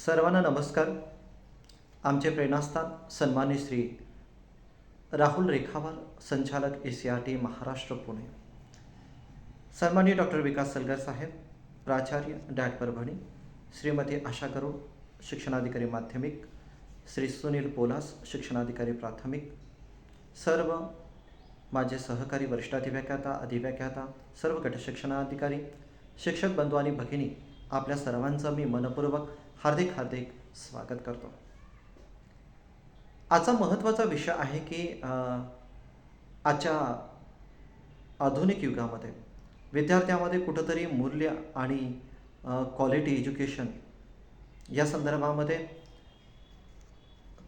सर्वांना नमस्कार. आमचे प्रेरणास्थान सन्मान्य श्री राहुल रेखावार संचालक A C R T Maharashtra Pune. सन्मान्य डॉक्टर विकास सलगर साहेब प्राचार्य डॅट परभणी श्रीमती आशा गरुड शिक्षणाधिकारी माध्यमिक श्री सुनील पोलास शिक्षणाधिकारी प्राथमिक सर्व माझे सहकारी वरिष्ठ अधिव्याख्याता अधिव्याख्याता सर्व गट शिक्षणाधिकारी शिक्षक बंधू आणि भगिनी आपल्या सर्वांचं मी मनपूर्वक हार्दिक हार्दिक स्वागत करतो. आजचा महत्त्वाचा विषय आहे की आजच्या आधुनिक युगामध्ये विद्यार्थ्यामध्ये कुठंतरी मूल्य आणि क्वालिटी एज्युकेशन या संदर्भामध्ये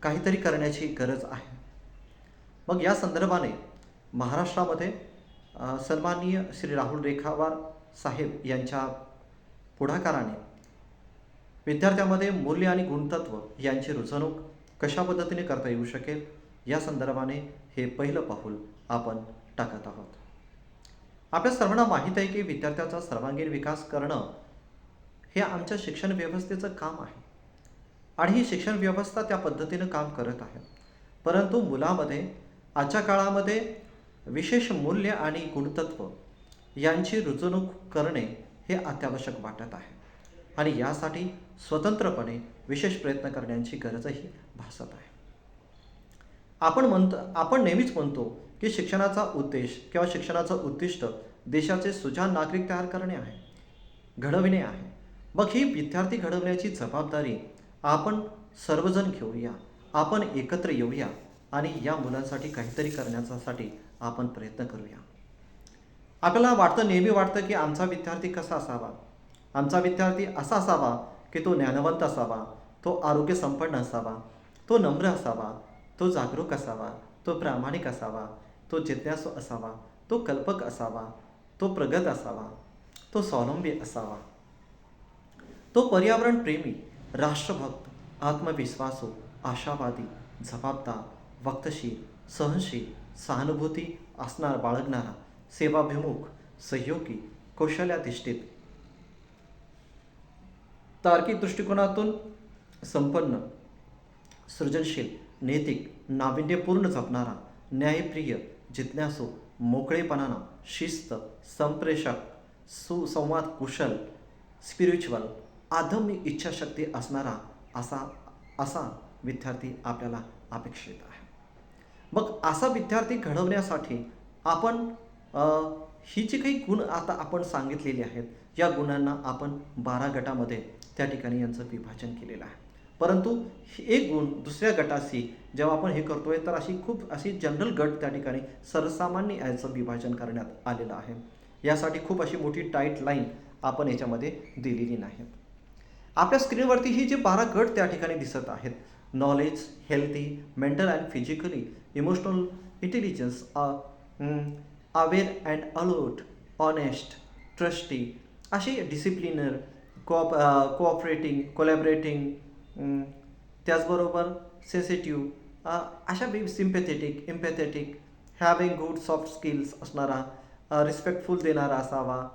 काहीतरी करण्याची गरज आहे. मग या संदर्भाने महाराष्ट्रामध्ये सन्माननीय श्री राहुल रेखावार साहेब यांच्या पुढाकाराने विद्यार्थ्यामध्ये मूल्य आणि गुणतत्व यांची रुजवणूक कशा पद्धतीने करता येऊ शकेल? या संदर्भाने हे पहिलं पाऊल आपण टाकत आहोत. आपल्या सर्वांना माहीत आहे की विद्यार्थ्याचा सर्वांगीण विकास करणं हे आमच्या शिक्षण व्यवस्थेचं काम आहे. आणि ही शिक्षण व्यवस्था त्या पद्धतीनं काम करत आहे. परंतु मुलामध्ये आजच्या काळामध्ये विशेष मूल्य आणि गुणतत्व यांची रुजवणूक करणे हे अत्यावश्यक वाटत आहे. आणि यासाठी स्वतंत्रपणे विशेष प्रयत्न करण्याची गरजही भासत आहे. आपण म्हणतो आपण नेहमीच म्हणतो की शिक्षणाचा उद्देश किंवा शिक्षणाचं उद्दिष्ट देशाचे सुजान नागरिक तयार करणे आहे घडविणे आहे. मग ही विद्यार्थी घडवण्याची जबाबदारी आपण सर्वजण घेऊया आपण एकत्र येऊया आणि या मुलांसाठी काहीतरी करण्यासाठी आपण प्रयत्न करूया. आपल्याला वाटतं नेहमी वाटतं की आमचा विद्यार्थी कसा असावा? आमचा विद्यार्थी असा असावा की तो ज्ञानवंत असावा तो आरोग्य संपन्न असावा तो नम्र असावा तो जागरूक असावा तो प्रामाणिक असावा तो जिज्ञासू असावा तो कल्पक असावा तो प्रगत असावा तो स्वावलंबी असावा. तो पर्यावरण प्रेमी राष्ट्रभक्त आत्मविश्वासू आशावादी जबाबदार वक्तशील सहनशील सहानुभूती असणार बाळगणारा सेवाभिमुख सहयोगी कौशल्याधिष्ठित तार्किक दृष्टिकोनातून संपन्न सृजनशील नैतिक नाविन्यपूर्ण जपणारा न्यायप्रिय जिज्ञासू मोकळेपणाना शिस्त संप्रेषक सुसंवाद कुशल स्पिरिच्युअल आध्यात्मिक इच्छाशक्ती असणारा असा असा विद्यार्थी आपल्याला अपेक्षित आहे. मग असा विद्यार्थी घडवण्यासाठी आपण ही जी काही गुण आता आपण सांगितलेली आहेत या गुणांना आपण बारा गटामध्ये त्या ठिकाणी यांचं विभाजन केलेलं आहे. परंतु हे एक गुण दुसऱ्या गटाशी जेव्हा आपण हे करतोय तर अशी खूप अशी जनरल गट त्या ठिकाणी सर्वसामान्य याचं विभाजन करण्यात आलेलं आहे. यासाठी खूप अशी मोठी टाईट लाईन आपण याच्यामध्ये दिलेली नाही. आपल्या स्क्रीनवरती ही जे बारा गट त्या ठिकाणी दिसत आहेत knowledge healthy mental and physically emotional intelligence aware and alert honest trustee असे डिसिप्लिनर कोऑप कोऑपरेटिंग कोलॅबरेटिंग त्याचबरोबर सेन्सिटिव्ह अशा be sympathetic empathetic having good soft skills असणारा रिस्पेक्टफुल देणारा असावा.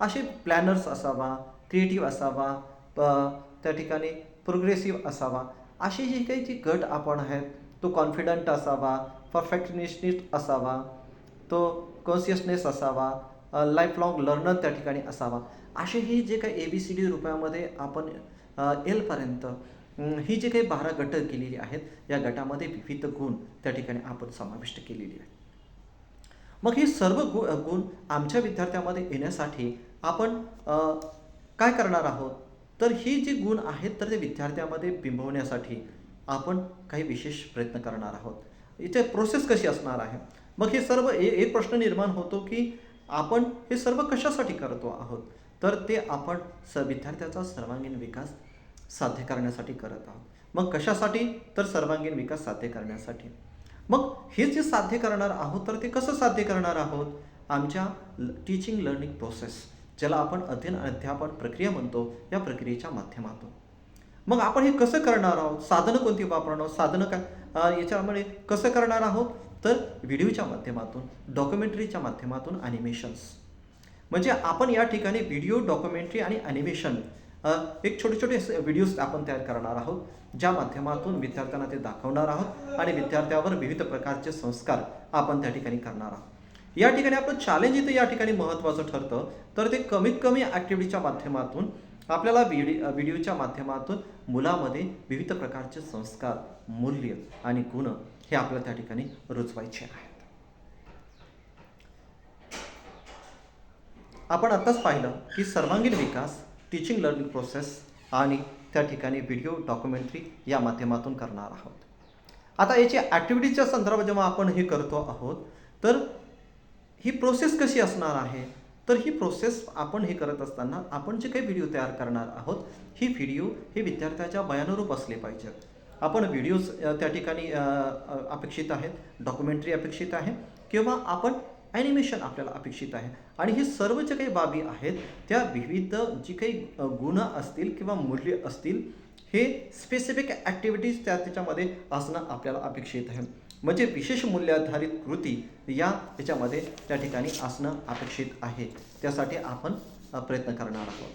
असे प्लॅनर्स असावा क्रिएटिव्ह असावा प- त्या ठिकाणी प्रोग्रेसिव्ह असावा. असे जे काही जे गट आपण आहेत तो कॉन्फिडंट असावा परफेक्शनिस्ट असावा तो कॉन्शियसनेस असावा लाईफ लॉंग लर्नर त्या ठिकाणी असावा. असे ही जे काही ए बी सी डी रुपयामध्ये आपण एलपर्यंत ही जे काही बारा गट केलेली आहेत या गटामध्ये विविध गुण त्या ठिकाणी आपण समाविष्ट केलेली आहे मग हे सर्व गु गुण आमच्या विद्यार्थ्यामध्ये येण्यासाठी आपण काय करणार आहोत? तर ही जी गुण आहेत तर ते विद्यार्थ्यामध्ये बिंबवण्यासाठी आपण काही विशेष प्रयत्न करणार आहोत. इथे प्रोसेस कशी असणार आहे? मग हे सर्व ए एक प्रश्न निर्माण होतो की आपण हे सर्व कशासाठी करतो आहोत? तर ते आपण स विद्यार्थ्याचा सर्वांगीण विकास साध्य करण्यासाठी करत आहोत. मग कशासाठी? तर सर्वांगीण विकास साध्य करण्यासाठी. मग हे जे साध्य करणार आहोत तर ते कसं साध्य करणार आहोत? आमच्या टीचिंग लर्निंग प्रोसेस ज्याला आपण अध्ययन अध्यापन प्रक्रिया म्हणतो या प्रक्रियेच्या माध्यमातून. मग आपण हे कसं करणार आहोत? साधनं कोणती वापरणार आहोत? साधनं काय? याच्यामुळे याच्यामध्ये कसं करणार आहोत? तर व्हिडिओच्या माध्यमातून डॉक्युमेंटरीच्या माध्यमातून ॲनिमेशन्स म्हणजे आपण या ठिकाणी व्हिडिओ डॉक्युमेंटरी आणि ॲनिमेशन एक छोटे छोटे व्हिडिओज आपण तयार करणार आहोत ज्या माध्यमातून विद्यार्थ्यांना ते दाखवणार आहोत आणि विद्यार्थ्यावर विविध प्रकारचे संस्कार आपण त्या ठिकाणी करणार आहोत. या ठिकाणी आपलं चॅलेंज इथं या ठिकाणी महत्त्वाचं ठरतं तर ते कमीत कमी ॲक्टिव्हिटीच्या माध्यमातून आपल्याला व्हिडि व्हिडिओच्या माध्यमातून मुलामध्ये विविध प्रकारचे संस्कार मूल्य आणि गुण हे आपल्याला त्या ठिकाणी रुजवायचे आहेत. आपण आत्ताच पाहिलं की सर्वांगीण विकास टीचिंग लर्निंग प्रोसेस आणि त्या ठिकाणी व्हिडिओ डॉक्युमेंटरी या माध्यमातून करणार आहोत. आता याची ॲक्टिव्हिटीच्या संदर्भात जेव्हा आपण हे करतो आहोत तर ही प्रोसेस कशी असणार आहे? तर ही प्रोसेस आपण हे करत असताना आपण जे काही व्हिडिओ तयार करणार आहोत ही व्हिडिओ हे विद्यार्थ्याच्या बयानुरूप असले पाहिजेत. आपण व्हिडिओज त्या ठिकाणी अपेक्षित आहेत डॉक्युमेंटरी अपेक्षित आहे किंवा आपण ॲनिमेशन आपल्याला अपेक्षित आहे. आणि हे सर्व जे काही बाबी आहेत त्या विविध जी काही गुण असतील किंवा मूल्य असतील हे स्पेसिफिक ॲक्टिव्हिटीज त्या त्याच्यामध्ये असणं आपल्याला अपेक्षित आहे. म्हणजे विशेष मूल्याधारित कृती या त्याच्यामध्ये त्या ठिकाणी असणं अपेक्षित आहे. त्यासाठी आपण प्रयत्न करणार आहोत.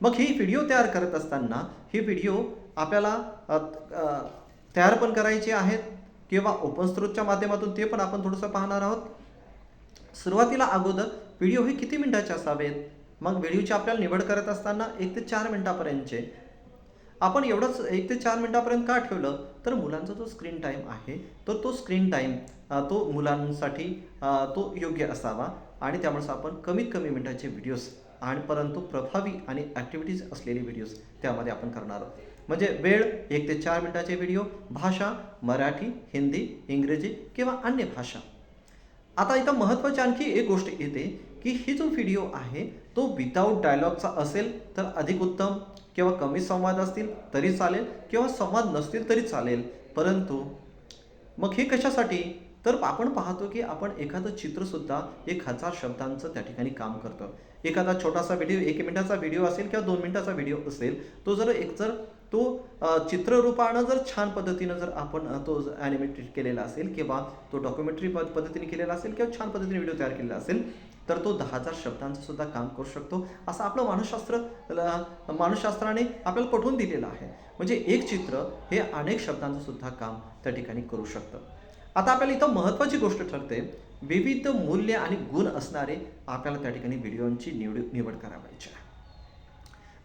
मग ही व्हिडिओ तयार करत असताना ही व्हिडिओ आपल्याला तयार पण करायचे आहेत किंवा ओपन स्त्रोतच्या माध्यमातून ते पण आपण थोडंसं पाहणार आहोत. सुरुवातीला अगोदर व्हिडिओ हे किती मिनटाचे असावेत? मग व्हिडिओची आपल्याला निवड करत असताना एक ते चार मिनटापर्यंतचे. आपण एवढंच एक ते चार मिनटापर्यंत का ठेवलं? तर मुलांचा जो स्क्रीन टाईम आहे तर तो स्क्रीन टाईम तो मुलांसाठी तो योग्य असावा आणि त्यामुळेच आपण कमीत कमी मिनटाचे व्हिडिओज आणि परंतु प्रभावी आणि ॲक्टिव्हिटीज असलेले व्हिडिओज त्यामध्ये आपण करणार आहोत. म्हणजे वेळ एक ते चार मिनिटाचे व्हिडिओ भाषा मराठी हिंदी इंग्रजी किंवा अन्य भाषा. आता इथं महत्त्वाची आणखी एक गोष्ट येते की ही जो व्हिडिओ आहे तो विदाऊट डायलॉगचा असेल तर अधिक उत्तम किंवा कमी संवाद असतील तरी चालेल किंवा संवाद नसतील तरी चालेल. परंतु मग हे कशासाठी? तर आपण पाहतो की आपण एखादं चित्रसुद्धा एक हजार शब्दांचं त्या ठिकाणी काम करतं. एखादा छोटासा व्हिडिओ एक मिनिटाचा व्हिडिओ असेल किंवा दोन मिनिटाचा व्हिडिओ असेल तो जर एक जर तो चित्ररूपानं जर छान पद्धतीनं जर आपण तो ॲनिमेटेड केलेला असेल किंवा तो डॉक्युमेंटरी पद पद्धतीने केलेला असेल किंवा छान पद्धतीने व्हिडिओ तयार केलेला असेल तर तो दहा हजार शब्दांचं सुद्धा काम करू शकतो. असं आपलं मानसशास्त्र मानसशास्त्राने आपल्याला पटवून दिलेलं आहे. म्हणजे एक चित्र हे अनेक शब्दांचं सुद्धा काम त्या ठिकाणी करू शकतं. आता आपल्याला इथं महत्त्वाची गोष्ट ठरते. विविध मूल्य आणि गुण असणारे आपल्याला त्या ठिकाणी व्हिडिओची निवड निवड करावायची आहे.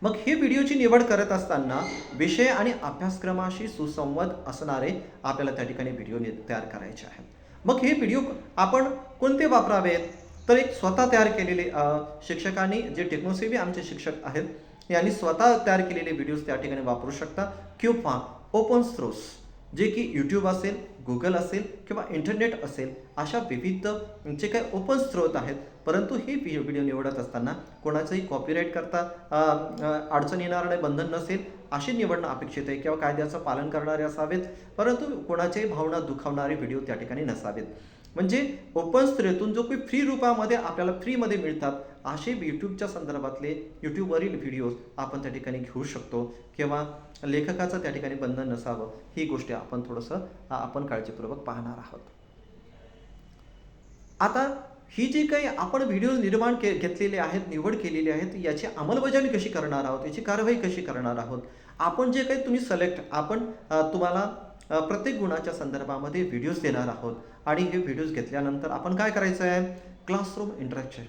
मग हे व्हिडिओची निवड करत असताना विषय आणि अभ्यासक्रमाशी सुसंवाद असणारे आपल्याला त्या ठिकाणी व्हिडिओ तयार करायचे आहेत. मग हे व्हिडिओ आपण कोणते वापरावेत? तर एक स्वतः तयार केलेले शिक्षकांनी जे टेक्नोसेवी आमचे शिक्षक आहेत यांनी स्वतः तयार केलेले व्हिडिओज त्या ठिकाणी वापरू शकता. किंवा ओपन स्रोस. जे की यूट्यूब असेल गुगल असेल किंवा इंटरनेट असेल अशा विविध जे काही ओपन स्रोत आहेत परंतु हे व्हिडिओ निवडत असताना कोणाचंही कॉपीराईट करता अडचण येणार नाही बंधन नसेल अशी निवडणं अपेक्षित आहे किंवा कायद्याचं पालन करणारे असावेत परंतु कोणाच्याही भावना दुखावणारे व्हिडिओ त्या ठिकाणी नसावेत. म्हणजे ओपन स्त्रेतून जो काही फ्री रूपामध्ये आपल्याला फ्रीमध्ये मिळतात असे यूट्यूबच्या संदर्भातले यूट्यूबवरील व्हिडिओज आपण त्या ठिकाणी घेऊ शकतो. किंवा लेखकाचं त्या ठिकाणी बंधन नसावं ही गोष्टी आपण थोडंसं आपण काळजीपूर्वक पाहणार आहोत. आता ही जी काही आपण व्हिडिओ निर्माण के घेतलेले आहेत निवड केलेली आहेत याची अंमलबजावणी कशी करणार आहोत याची कारवाई कशी करणार आहोत आपण जे काही तुम्ही सलेक्ट आपण तुम्हाला प्रत्येक गुणाच्या संदर्भामध्ये व्हिडिओज देणार आहोत. आणि हे व्हिडिओज घेतल्यानंतर आपण काय करायचं आहे? क्लासरूम इंटरॅक्शन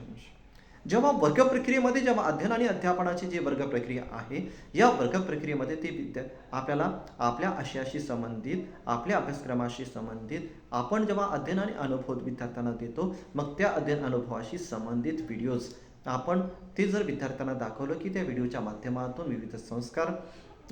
जेव्हा वर्ग प्रक्रियेमध्ये जेव्हा अध्ययन आणि अध्यापनाची जी वर्ग प्रक्रिया आहे या वर्ग प्रक्रियेमध्ये ते विद्या आपल्याला आपल्या आशयाशी संबंधित आपल्या अभ्यासक्रमाशी संबंधित आपण जेव्हा अध्ययन आणि अनुभव विद्यार्थ्यांना देतो मग त्या अध्ययन अनुभवाशी संबंधित व्हिडिओज आपण ते जर विद्यार्थ्यांना दाखवलं की त्या व्हिडिओच्या माध्यमातून विविध संस्कार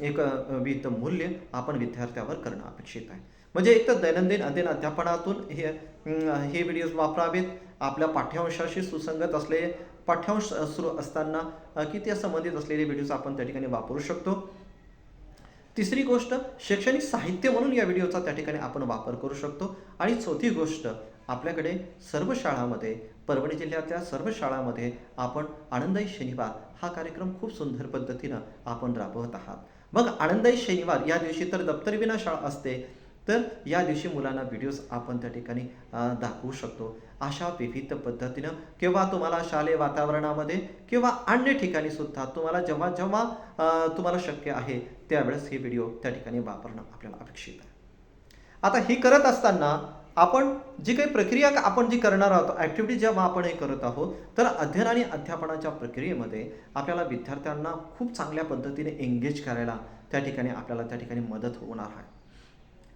एक विविध मूल्य आपण विद्यार्थ्यावर करणं अपेक्षित आहे. म्हणजे एक तर दैनंदिन अध्ययन अध्यापनातून हे हे व्हिडिओज वापरावेत. आपल्या पाठ्यांशाशी सुसंगत असलेले पाठ्यांश सुरू असताना की त्या संबंधित असलेले व्हिडिओज आपण त्या ठिकाणी वापरू शकतो. तिसरी गोष्ट शैक्षणिक साहित्य म्हणून या व्हिडिओचा त्या ठिकाणी आपण वापर करू शकतो. आणि चौथी गोष्ट आपल्याकडे सर्व शाळामध्ये परभणी जिल्ह्यातल्या सर्व शाळामध्ये आपण आनंदाई शनिवार हा कार्यक्रम खूप सुंदर पद्धतीनं आपण राबवत आहात. मग आनंदाई शनिवार या दिवशी तर दप्तरविना शाळा असते. तर या दिवशी मुलांना व्हिडिओज आपण त्या ठिकाणी दाखवू शकतो. अशा विविध पद्धतीनं किंवा तुम्हाला शालेय वातावरणामध्ये किंवा अन्य ठिकाणी सुद्धा तुम्हाला जेव्हा जेव्हा तुम्हाला शक्य आहे त्यावेळेस हे व्हिडिओ त्या ठिकाणी वापरणं आपल्याला अपेक्षित आहे. आता ही करत असताना आपण जी काही प्रक्रिया आपण जी करणार आहोत ॲक्टिव्हिटी जेव्हा आपण हे करत आहोत तर अध्ययन आणि अध्यापनाच्या प्रक्रियेमध्ये आपल्याला विद्यार्थ्यांना खूप चांगल्या पद्धतीने एंगेज करायला त्या ठिकाणी आपल्याला त्या ठिकाणी मदत होणार आहे.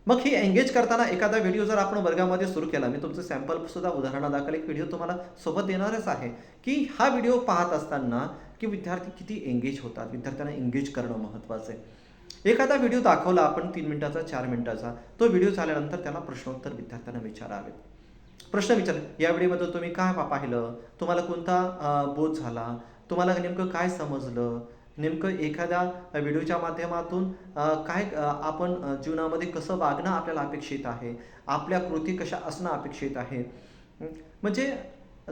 मग ही एंगेज करताना एखादा व्हिडिओ जर आपण वर्गामध्ये सुरू केला मी तुमचं सॅम्पल सुद्धा उदाहरणादाखल एक व्हिडिओ तुम्हाला सोबत देणारच आहे की हा व्हिडिओ पाहत असताना की विद्यार्थी किती एंगेज होतात विद्यार्थ्यांना एंगेज करणं महत्त्वाचं आहे. एखादा व्हिडिओ दाखवला आपण तीन मिनिटाचा चार मिनिटाचा तो व्हिडिओ झाल्यानंतर त्याला प्रश्नोत्तर विद्यार्थ्यांना विचारावेत प्रश्न विचार या व्हिडिओमध्ये तुम्ही काय पाहिलं? तुम्हाला कोणता बोध झाला? तुम्हाला नेमकं काय समजलं? नेमकं एखाद्या व्हिडिओच्या माध्यमातून काय आपण जीवनामध्ये कसं वागणं आपल्याला अपेक्षित आहे? आपल्या कृती कशा असणं अपेक्षित आहे? म्हणजे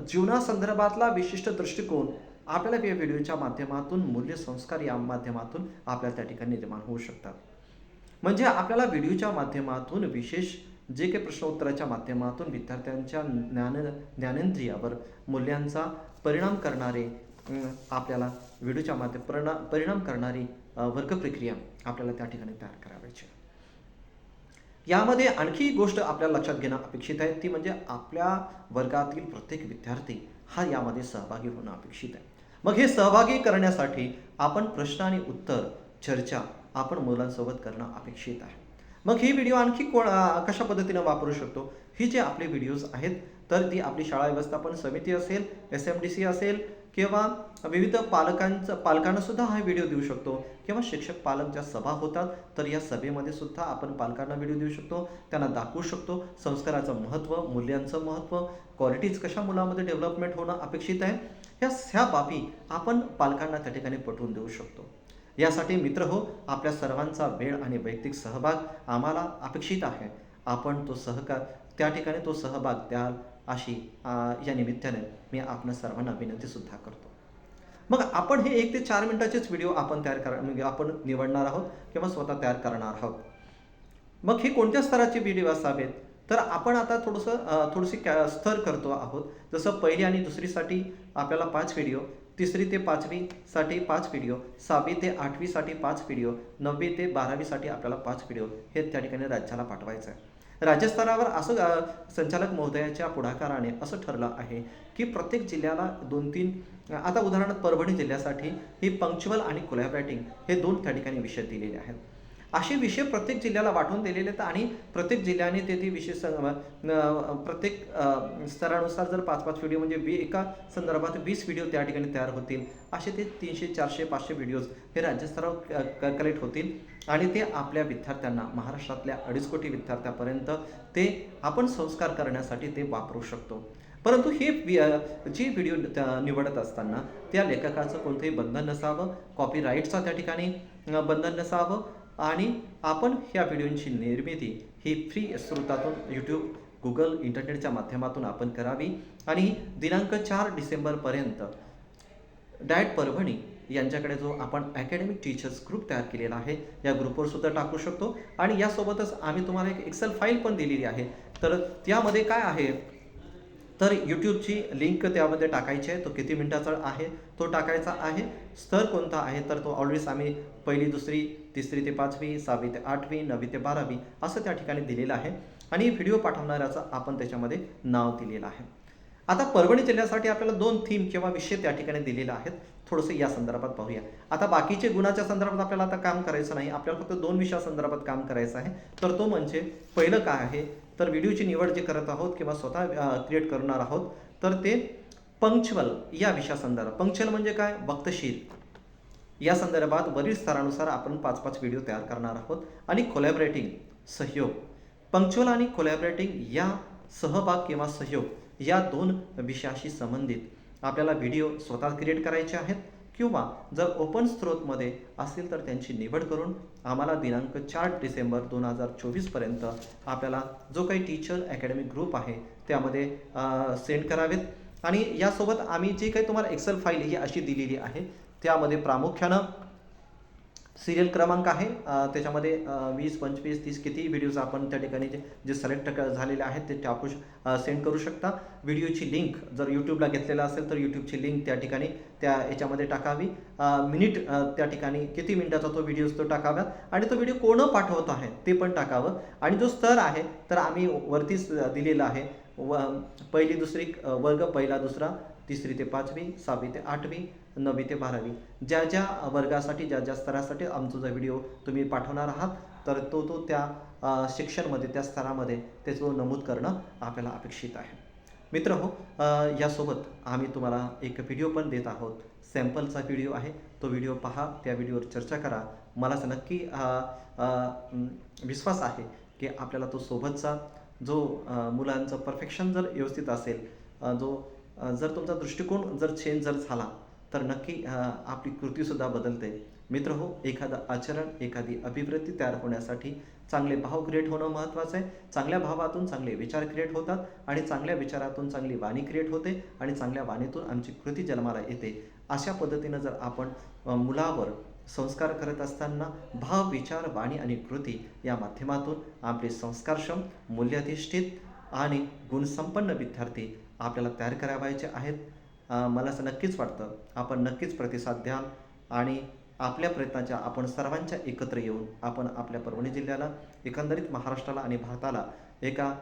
जीवनासंदर्भातला विशिष्ट दृष्टिकोन आपल्याला या व्हिडिओच्या माध्यमातून मूल्य संस्कार या माध्यमातून आपल्याला त्या ठिकाणी निर्माण होऊ शकतात. म्हणजे आपल्याला व्हिडिओच्या माध्यमातून विशेष जे काही प्रश्नोत्तराच्या माध्यमातून विद्यार्थ्यांच्या ज्ञान ज्ञानेंद्रियावर मूल्यांचा परिणाम करणारे आपल्याला व्हिडिओच्या माध्यम परिणाम परिणाम करणारी वर्ग प्रक्रिया आपल्याला त्या ठिकाणी तयार करावायची यामध्ये आणखी गोष्ट आपल्याला लक्षात घेणं अपेक्षित आहे ती म्हणजे आपल्या वर्गातील प्रत्येक विद्यार्थी हा यामध्ये सहभागी होणं अपेक्षित आहे. मग हे सहभागी करण्यासाठी आपण प्रश्न आणि उत्तर चर्चा आपण मुलांसोबत करणं अपेक्षित आहे. मग ही व्हिडिओ आणखी कोण कशा पद्धतीनं वापरू शकतो? ही जे आपले व्हिडिओज आहेत तर ती आपली शाळा व्यवस्थापन समिती असेल एस एम डी सी असेल किंवा विविध पालकांचं पालकांना सुद्धा हा व्हिडिओ देऊ शकतो. किंवा शिक्षक पालक ज्या सभा होतात तर या सभेमध्ये सुद्धा आपण पालकांना व्हिडिओ देऊ शकतो. त्यांना दाखवू शकतो. संस्काराचं महत्त्व मूल्यांचं महत्त्व क्वालिटीज कशा मुलामध्ये डेव्हलपमेंट होणं अपेक्षित आहे ह्या ह्या बाबी आपण पालकांना त्या ठिकाणी पटवून देऊ शकतो. यासाठी मित्र हो आपल्या सर्वांचा वेळ आणि वैयक्तिक सहभाग आम्हाला अपेक्षित आहे. आपण तो सहकार त्या ठिकाणी तो सहभाग द्याल अशी या निमित्ताने मी आपण सर्वांना विनंतीसुद्धा करतो. मग आपण हे एक ते चार मिनिटाचेच व्हिडिओ आपण तयार कर म्हणजे आपण निवडणार आहोत किंवा स्वतः तयार करणार आहोत. मग हे कोणत्या स्तराचे व्हिडिओ असावेत? तर आपण आता थोडंसं थोडीशी कॅ स्तर करतो आहोत. जसं पहिली आणि दुसरीसाठी आपल्याला पाच व्हिडिओ तिसरी ते पाचवीसाठी पाच व्हिडिओ सहावी ते आठवीसाठी पाच व्हिडिओ नववी ते बारावीसाठी आपल्याला पाच व्हिडिओ हे त्या ठिकाणी राज्याला पाठवायचं आहे राज्यस्तरावर असं संचालक महोदयाच्या पुढाकाराने असं ठरलं आहे की प्रत्येक जिल्ह्याला दोन तीन आता उदाहरणार्थ परभणी जिल्ह्यासाठी ही पंक्च्युअल आणि कोलॅबरेटिंग हे दोन त्या ठिकाणी विषय दिलेले आहेत. असे विषय प्रत्येक जिल्ह्याला वाटून दिलेले आहेत आणि प्रत्येक जिल्ह्याने ते ते विषय प्रत्येक स्तरानुसार जर पाच पाच व्हिडिओ म्हणजे वी एका संदर्भात वीस व्हिडिओ त्या ठिकाणी तयार होतील. असे ते तीनशे चारशे पाचशे व्हिडिओज हे राज्यस्तरावर कलेक्ट होतील. आणि ते आपल्या विद्यार्थ्यांना महाराष्ट्रातल्या अडीच कोटी विद्यार्थ्यापर्यंत ते आपण संस्कार करण्यासाठी ते वापरू शकतो. परंतु हे वि- जी व्हिडिओ निवडत असताना त्या लेखकाचं कोणतंही बंधन नसावं कॉपीराईटचा त्या ठिकाणी बंधन नसावं आणि आपण ह्या व्हिडिओची निर्मिती ही फ्री स्रोतातून यूट्यूब गुगल इंटरनेटच्या माध्यमातून आपण करावी. आणि दिनांक चार डिसेंबरपर्यंत डायट परभणी यांच्याकडे जो आपण अकॅडमिक टीचर्स ग्रुप तयार केलेला आहे या ग्रुपवर सुद्धा टाकू शकतो. आणि यासोबतच आम्ही तुम्हाला एक एक्सेल फाईल पण दिलेली आहे. तर त्यामध्ये काय आहे? तर यूट्यूबची लिंक त्यामध्ये टाकायची आहे. तो किती मिनिटाचा आहे? तो टाकायचा आहे. स्तर कोणता आहे? तर तो ऑलरेडीच आम्ही पहिली दुसरी तिसरी ते पाचवी सहावी ते आठवी नववी ते बारावी असं त्या ठिकाणी दिलेलं आहे. आणि व्हिडिओ पाठवणाऱ्याचं आपण त्याच्यामध्ये नाव दिलेलं आहे. आता परभणी जिल्ह्यासाठी आपल्याला दोन थीम किंवा विषय त्या ठिकाणी दिलेले आहेत. थोडंसं या संदर्भात पाहूया. आता बाकीचे गुणाच्या संदर्भात आपल्याला आता काम करायचं नाही. आपल्याला फक्त दोन विषया संदर्भात काम करायचं आहे. तर तो म्हणजे पहिलं काय आहे? तर व्हिडिओची निवड जे करत आहोत किंवा स्वतः क्रिएट करणार आहोत तर ते पंक्च्युअल या विषयासंदर्भात पंक्च्युअल म्हणजे काय? वक्तशीर. या संदर्भात वरील स्तरानुसार आपण पाच पाच व्हिडिओ तयार करणार आहोत आणि कोलॅबरेटिंग सहयोग. पंक्च्युअल आणि कोलॅबरेटिंग या सहभाग किंवा सहयोग या दोन विषयाशी संबंधित आपल्याला व्हिडिओ स्वतः क्रिएट करायचे आहेत किंवा जर ओपन स्त्रोतमध्ये असतील तर त्यांची निवड करून आम्हाला दिनांक चार डिसेंबर दोन हजार चोवीसपर्यंत आपल्याला जो काही टीचर अकॅडमिक ग्रुप आहे त्यामध्ये सेंड करावेत. आणि यासोबत आम्ही जी काही तुम्हाला एक्सेल फाईल ही अशी दिलेली आहे त्यामध्ये प्रामुख्यानं सिरियल क्रमांक आहे. त्याच्यामध्ये वीस पंचवीस तीस किती व्हिडिओज आपण त्या ठिकाणी जे जे सिलेक्ट क झालेले आहेत ते टाकू सेंड करू शकता. व्हिडिओची लिंक जर यूट्यूबला घेतलेला असेल तर यूट्यूबची लिंक त्या ठिकाणी त्या याच्यामध्ये टाकावी. मिनिट त्या ठिकाणी किती मिनिटाचा तो व्हिडिओज तो टाकावा आणि तो व्हिडिओ कोण पाठवत आहे ते पण टाकावं. आणि जो स्तर आहे तर आम्ही वरतीच दिलेला आहे. व पहिली दुसरी वर्ग पहिला दुसरा तिसरी ते पाचवी सहावी ते आठवी. नववी ते बारावी. ज्या ज्या वर्गासाठी ज्या ज्या स्तरासाठी आमचा जो व्हिडिओ तुम्ही पाठवणार आहात तर तो तो त्या शिक्षणमध्ये त्या स्तरामध्ये ते जो नमूद करणं आपल्याला अपेक्षित आहे. मित्र हो यासोबत आम्ही तुम्हाला एक व्हिडिओ पण देत आहोत. सॅम्पलचा व्हिडिओ आहे. तो व्हिडिओ पहा त्या व्हिडिओवर चर्चा करा. मला असं नक्की विश्वास आहे की आपल्याला तो सोबतचा जो मुलांचं परफेक्शन जर व्यवस्थित असेल जो जर तुमचा दृष्टिकोन जर चेंज जर झाला तर नक्की आपली कृतीसुद्धा बदलते. मित्र हो एखादं आचरण एखादी अभिवृत्ती तयार होण्यासाठी चांगले भाव क्रिएट होणं महत्त्वाचं आहे. चांगल्या भावातून चांगले विचार क्रिएट होतात आणि चांगल्या विचारातून चांगली वाणी क्रिएट होते आणि चांगल्या वाणीतून आमची कृती जन्माला येते. अशा पद्धतीनं जर आपण मुलावर संस्कार करत असताना भाव विचार वाणी आणि कृती या माध्यमातून आपले संस्कारक्षम मूल्याधिष्ठित आणि गुणसंपन्न विद्यार्थी आपल्याला तयार करावायचे आहेत. मला असं नक्कीच वाटतं आपण नक्कीच प्रतिसाद द्याल आणि आपल्या प्रयत्नाच्या आपण सर्वांच्या एकत्र येऊन आपण आपल्या परभणी जिल्ह्याला एकंदरीत महाराष्ट्राला आणि भारताला एका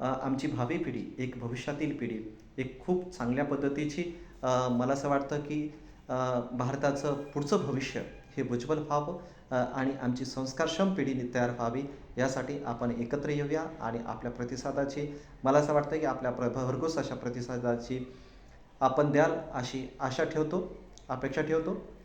आमची भावी पिढी एक भविष्यातील पिढी एक खूप चांगल्या पद्धतीची मला असं वाटतं की भारताचं पुढचं भविष्य हे उज्ज्वल व्हावं आणि आमची संस्कारक्षम पिढी तयार व्हावी यासाठी आपण एकत्र येऊया आणि आपल्या प्रतिसादाची मला असं वाटतं की आपल्या प्र भरघोस अशा प्रतिसादाची आपण द्याल अशी आशा ठेवतो अपेक्षा ठेवतो.